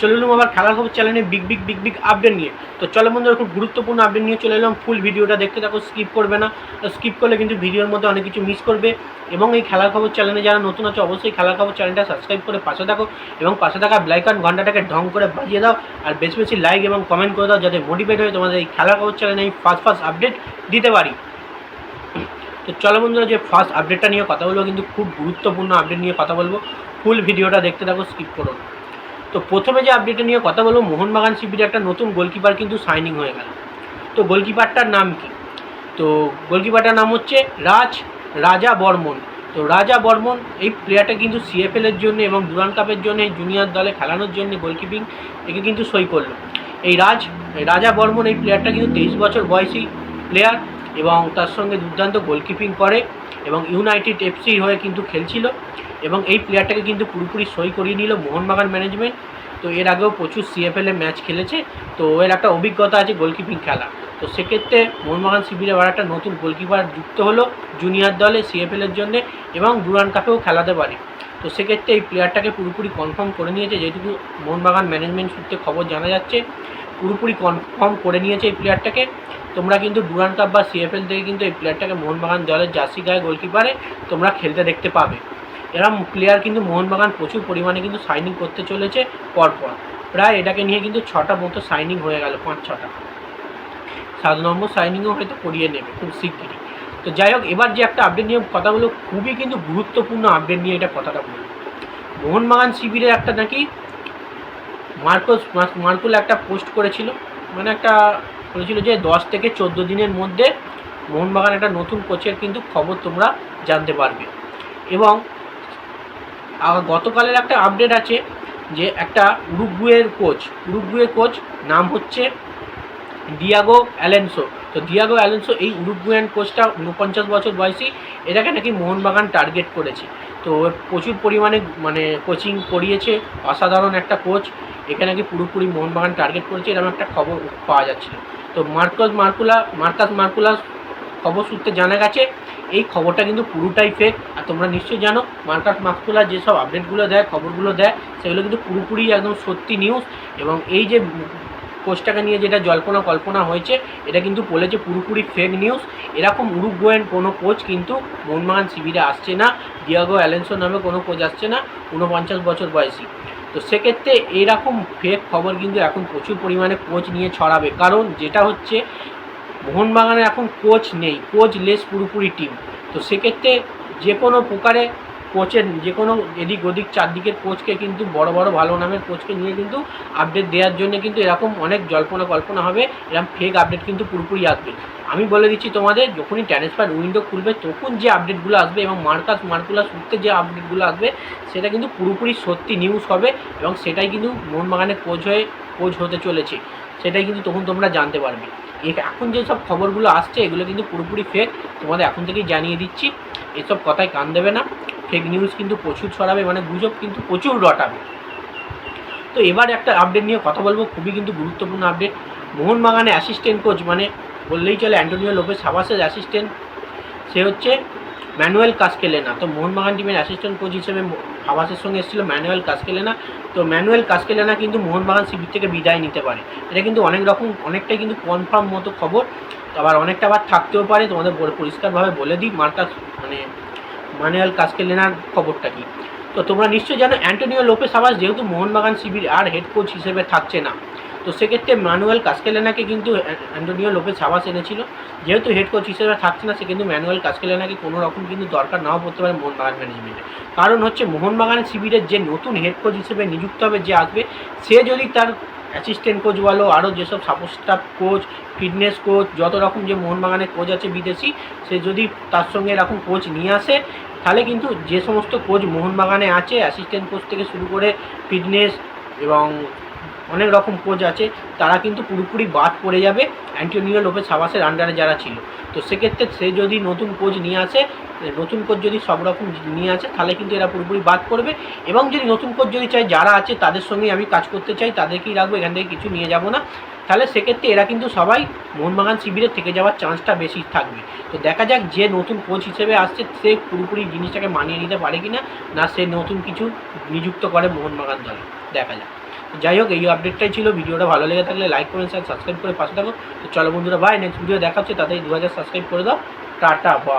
চলে এলাম আবার খেলার খবর চ্যানেলে big big big big update নিয়ে। তো চলো বন্ধুরা, খুব গুরুত্বপূর্ণ আপডেট নিয়ে চলে এলাম। ফুল ভিডিওটা দেখতে থাকো স্কিপ করবে না। স্কিপ করলে কিন্তু ভিডিওর মধ্যে অনেক কিছু মিস করবে। এবং এই খেলার খবর চ্যানেলে যারা নতুন আছে, অবশ্যই খেলার খবর চ্যানেলটা সাবস্ক্রাইব করে পাশে থাকো। এবং পাশে থাকা ব্লাইকন ঘন্টাটাকে ঢং করে বাজিয়ে দাও। আর বেশি বেশি লাইক এবং কমেন্ট করে দাও, যাতে মোটিভেট হয়ে তোমাদের এই খেলার খবর চ্যানেলে আমি ফার্স্ট ফার্স্ট আপডেট দিতে পারি। তো চলো বন্ধুরা, যে ফার্স্ট আপডেটটা নিয়ে কথা বলব, কিন্তু খুব গুরুত্বপূর্ণ আপডেট নিয়ে কথা বলব। ফুল ভিডিওটা দেখতে থাকো স্কিপ করো। তো প্রথমে যে আপডেটটা নিয়ে কথা বলব, মোহনবাগান শিবিরে একটা নতুন গোলকিপার কিন্তু সাইনিং হয়ে গেল। তো গোলকিপারটার নাম কি? তো গোলকিপারটার নাম হচ্ছে রাজ, রাজা বর্মন। তো রাজা বর্মন, এই প্লেয়ারটা কিন্তু সিএফএল এর জন্য এবং ডুরান কাপের জন্য জুনিয়র দলে খেলানোর জন্য গোলকিপিং একে কিন্তু সই করল। এই রাজ রাজা বর্মন, এই প্লেয়ারটা কিন্তু তেইশ বছর বয়সী প্লেয়ার এবং তার সঙ্গে দুর্দান্ত গোলকিপিং করে এবং ইউনাইটেড এফসির হয়ে কিন্তু খেলছিল। এবং এই প্লেয়ারটাকে কিন্তু পুরোপুরি সই করিয়ে নিল মোহনবাগান ম্যানেজমেন্ট তো এর আগেও প্রচুর সিএফএল ম্যাচ খেলেছে। তো এর একটা অভিজ্ঞতা আছে গোলকিপিং খেলা। তো সেক্ষেত্রে মোহনবাগান শিবিরে আবার একটা নতুন গোলকিপার যুক্ত হলো জুনিয়র দলে সিএফএল এর জন্য এবং ডুরান কাপেও খেলাতে পারে। তো সেক্ষেত্রে এই প্লেয়ারটাকে পুরোপুরি কনফার্ম করে নিয়েছে যেটুকু মোহনবাগান ম্যানেজমেন্ট সূত্রে খবর জানা যাচ্ছে, পুরোপুরি কনফার্ম করে নিয়েছে এই প্লেয়ারটাকে তোমরা কিন্তু ডুরান কাপ বা সিএফএল থেকে কিন্তু এই প্লেয়ারটাকে মোহনবাগান দলের জার্সি গায়ে গোলকিপারে তোমরা খেলতে দেখতে পাবে। এরম প্লেয়ার কিন্তু মোহনবাগান প্রচুর পরিমাণে কিন্তু সাইনিং করতে চলেছে পরপর। প্রায় এটাকে নিয়ে কিন্তু ছটা মতো সাইনিং হয়ে গেল, পাঁচ ছটা। সাত নম্বর সাইনিংও হয়তো করিয়ে নেবে খুব শিগগিরই। তো যাই হোক, এবার যে একটা আপডেট নিয়ে কথাগুলো খুবই কিন্তু গুরুত্বপূর্ণ আপডেট নিয়ে এটা কথাটা বলব। মোহনবাগান শিবিরে একটা নাকি মার্কোস মার্কুল একটা পোস্ট করেছিল মানে একটা বলেছিল যে দশ থেকে চোদ্দ দিনের মধ্যে মোহনবাগান একটা নতুন কোচের কিন্তু খবর তোমরা জানতে পারবে। এবং গতকালের একটা আপডেট আছে যে একটা উরুগুয়ের কোচ উরুগুয়ের কোচ নাম হচ্ছে ডিয়াগো অ্যালেন্সো তো ডিয়াগো অ্যালেন্সো এই উরুগুয়ান কোচটা উনপঞ্চাশ বছর বয়সী, এটাকে নাকি মোহনবাগান টার্গেট করেছে। তো প্রচুর পরিমাণে মানে কোচিং করিয়েছে, অসাধারণ একটা কোচ এখানে নাকি পুরোপুরি মোহনবাগান টার্গেট করেছে, এরকম একটা খবর পাওয়া যাচ্ছিল তো মার্কস মার্কুলা, মার্কাস মার্কুলাস খবর সূত্রে জানা গেছে, এই খবরটা কিন্তু পুরোটাই ফেক আর তোমরা নিশ্চয়ই জানো, মার্কাস মার্কুলা যেসব আপডেটগুলো দেয়, খবরগুলো দেয়, সেগুলো কিন্তু পুরোপুরি একদম সত্যি নিউজ এবং এই যে কোচটাকে নিয়ে যেটা জল্পনা কল্পনা হয়েছে, এটা কিন্তু বলেছে পুরোপুরি ফেক নিউজ এরকম উরুগুয়েন কোনো কোচ কিন্তু মোহনবাগান শিবিরে আসছে না ডিয়াগো অ্যালেন্সো নামে কোনো কোচ আসছে না, ঊনপঞ্চাশ বছর বয়সী। তো সেক্ষেত্রে এরকম ফেক খবর কিন্তু এখন প্রচুর পরিমাণে কোচ নিয়ে ছড়াবে। কারণ যেটা হচ্ছে মোহনবাগানে এখন কোচ নেই, কোচ লেস পুরোপুরি টিম। তো সেক্ষেত্রে যে কোনো প্রকারে কোচের, যে কোনো এদিক ওদিক চারদিকের কোচকে কিন্তু বড় বড় ভালো নামের কোচকে নিয়ে কিন্তু আপডেট দেওয়ার জন্য কিন্তু এরকম অনেক জল্পনা কল্পনা হবে, এরকম ফেক আপডেট কিন্তু পুরোপুরি আসবে। আমি বলে দিচ্ছি তোমাদের, যখনই ট্রান্সফার উইন্ডো খুলবে, তখন যে আপডেটগুলো আসবে এবং মার্কাস মার্কুলা সূত্রে যে আপডেটগুলো আসবে, সেটা কিন্তু পুরোপুরি সত্যি নিউজ হবে এবং সেটাই কিন্তু মোহনবাগানের কোচ হয়ে কোচ হতে চলেছে। সেটাই কিন্তু তখন তোমরা জানতে পারবে। এখন যে সব খবরগুলো আসছে, এগুলো কিন্তু পুরোপুরি ফেক তোমাদের এখন থেকেই জানিয়ে দিচ্ছি, এসব কথায় কান দেবে না। ফেক নিউজ কিন্তু প্রচুর ছড়াবে মানে গুজব কিন্তু প্রচুর রটাবে। তো এবার একটা আপডেট নিয়ে কথা বলব, খুবই কিন্তু গুরুত্বপূর্ণ আপডেট মোহনবাগানে অ্যাসিস্ট্যান্ট কোচ মানে বললেই চলে অ্যান্টোনিও লোপেস সাবাসের অ্যাসিস্ট্যান্ট সে হচ্ছে ম্যানুয়েল কাসকেলেনা। তো মোহনবাগান টিমের অ্যাসিস্ট্যান্ট কোচ হিসেবে আবাসের সঙ্গে এসেছিল ম্যানুয়েল কাসকেলেনা। তো ম্যানুয়েল কাসকেলেনা কিন্তু মোহনবাগান শিবির থেকে বিদায় নিতে পারে। এটা কিন্তু অনেক রকম, অনেকটাই কিন্তু কনফার্ম মতো খবর। আবার অনেকটা আবার থাকতেও পারে, তোমাদের পরিষ্কারভাবে বলে দিই মার্কাস মানে ম্যানুয়েল কাসকেলেনার খবরটা কি? তো তোমরা নিশ্চয়ই জানো, অ্যান্টোনিও লোপেস আবাস যেহেতু মোহনবাগান শিবির আর হেড কোচ হিসেবে থাকছে না। তো সেক্ষেত্রে ম্যানুয়াল কাসকেলেনাকে কিন্তু অ্যান- অ্যান্টোনিও লোপেস আবাস এনেছিল। যেহেতু হেড কোচ হিসেবে থাকছে না সে কিন্তু ম্যানুয়াল কাসকেলেনাকে কোনো রকম কিন্তু দরকার নাও পড়তে পারে মোহনবাগান ম্যানেজমেন্টে কারণ হচ্ছে মোহনবাগান শিবিরের যে নতুন হেড কোচ হিসেবে নিযুক্ত হবে, যে আসবে, সে যদি তার অ্যাসিস্ট্যান্ট কোচ বলো আরও যেসব support staff coach fitness coach যত রকম যে মোহনবাগানের কোচ আছে বিদেশি, সে যদি তার সঙ্গে এরকম কোচ নিয়ে আসে, তাহলে কিন্তু যে সমস্ত কোচ মোহনবাগানে আছে অ্যাসিস্ট্যান্ট কোচ থেকে শুরু করে ফিটনেস এবং অনেক রকম কোচ আছে, তারা কিন্তু পুরোপুরি বাদ পড়ে যাবে। অ্যান্টোনিও লোপেস সাবাসের আন্ডারে যারা ছিল। তো সেক্ষেত্রে সে যদি নতুন কোচ নিয়ে আসে নতুন কোচ যদি সব রকম নিয়ে আসে, তাহলে কিন্তু এরা পুরোপুরি বাদ পড়বে। এবং যদি নতুন কোচ যদি চাই যারা আছে তাদের সঙ্গে আমি কাজ করতে চাই, তাদেরকেই রাখব, এখান থেকে কিছু নিয়ে যাব না। তাহলে সেক্ষেত্রে এরা কিন্তু সবাই মোহনবাগান শিবিরে থেকে যাওয়ার চান্সটা বেশি থাকবে। তো দেখা যাক যে নতুন কোচ হিসেবে আসছে, সে পুরোপুরি জিনিসটাকে মানিয়ে নিতে পারে কি না না সে নতুন কিছু নিযুক্ত করে মোহনবাগান দলে। দেখা যাক। যাই হোক, এই আপডেটটাই ছিল। ভিডিওটা ভালো লেগে থাকলে লাইক শেয়ার সাবস্ক্রাইব করে পাশে থাকো। তো চলো বন্ধুরা বাই নেক্সট ভিডিও দেখাচ্ছে তাদের দু হাজার সাবস্ক্রাইব করে দাও। টাটা বা